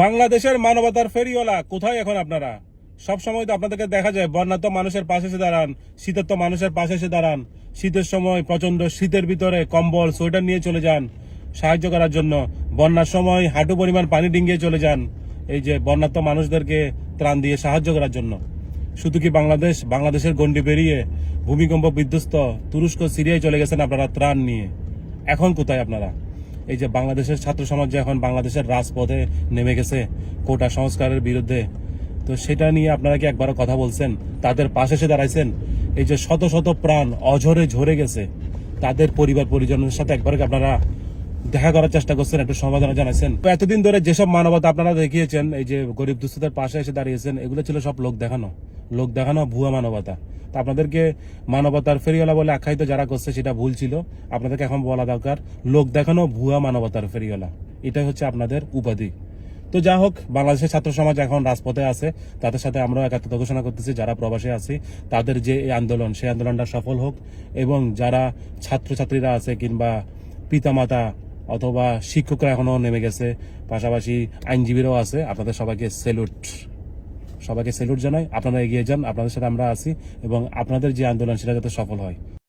বাংলাদেশের মানবতার ফেরিওয়ালা, কোথায় এখন আপনারা? সব সময় তো আপনাদেরকে দেখা যায় বন্যা তো মানুষের পাশে এসে দাঁড়ান শীতের তো মানুষের পাশে এসে দাঁড়ান, শীতের সময় প্রচণ্ড শীতের ভিতরে কম্বল, সোয়েটার নিয়ে চলে যান, সাহায্য করার জন্য। বন্যার সময় হাঁটু পরিমাণ পানি ডিঙ্গিয়ে চলে যান, এই যে বন্যাত্ম মানুষদেরকে ত্রাণ দিয়ে সাহায্য করার জন্য। শুধু কি বাংলাদেশ? বাংলাদেশের গন্ডি পেরিয়ে ভূমিকম্প বিধ্বস্ত তুরস্ক, সিরিয়ায় চলে গেছেন আপনারা ত্রাণ নিয়ে। এখন কোথায় আপনারা? এই যে বাংলাদেশের ছাত্র সমাজ এখন বাংলাদেশের রাজপথে নেমে গেছে কোটা সংস্কারের বিরুদ্ধে, তো সেটা নিয়ে আপনারা কি একবারও কথা বলছেন? তাদের পাশে এসে দাঁড়াইছেন? এই যে শত শত প্রাণ অঝরে ঝরে গেছে, তাদের পরিবার পরিজনের সাথে একবার আপনারা দেখা করার চেষ্টা করছেন, একটু সমাধান জানাইছেন? তো এতদিন ধরে যেসব মানবতা আপনারা দেখিয়েছেন, এই যে গরিব দুস্থদের পাশে এসে দাঁড়িয়েছেন, এগুলো ছিল সব লোক দেখানো লোক দেখানো ভুয়া মানবতা। তো আপনাদেরকে মানবতার ফেরিওয়ালা বলে আখ্যায়িত যারা করছে সেটা ভুল ছিল। আপনাদেরকে এখন বলা দরকার, লোক দেখানো ভুয়া মানবতার ফেরিওয়ালা। এটাই হচ্ছে আপনাদের উপাধি। তো যা হোক, বাংলাদেশের ছাত্র সমাজ এখন রাজপথে আছে। তাদের সাথে আমরা একাত্মতা ঘোষণা করতেছি, যারা প্রবাসে আছি, তাদের যে এই আন্দোলন, সেই আন্দোলনটা সফল হোক এবং যারা ছাত্রছাত্রীরা আছে কিংবা পিতামাতা অথবা শিক্ষকরা এখনও নেমে গেছে, পাশাপাশি আইনজীবীরাও আছে, আপনাদের সবাইকে সেলুট সবাইকে স্যালুট জানাই। আপনারা এগিয়ে যান, আপনাদের সাথে আমরা আছি এবং আপনাদের যে আন্দোলন, সেটা যাতে সফল হয়।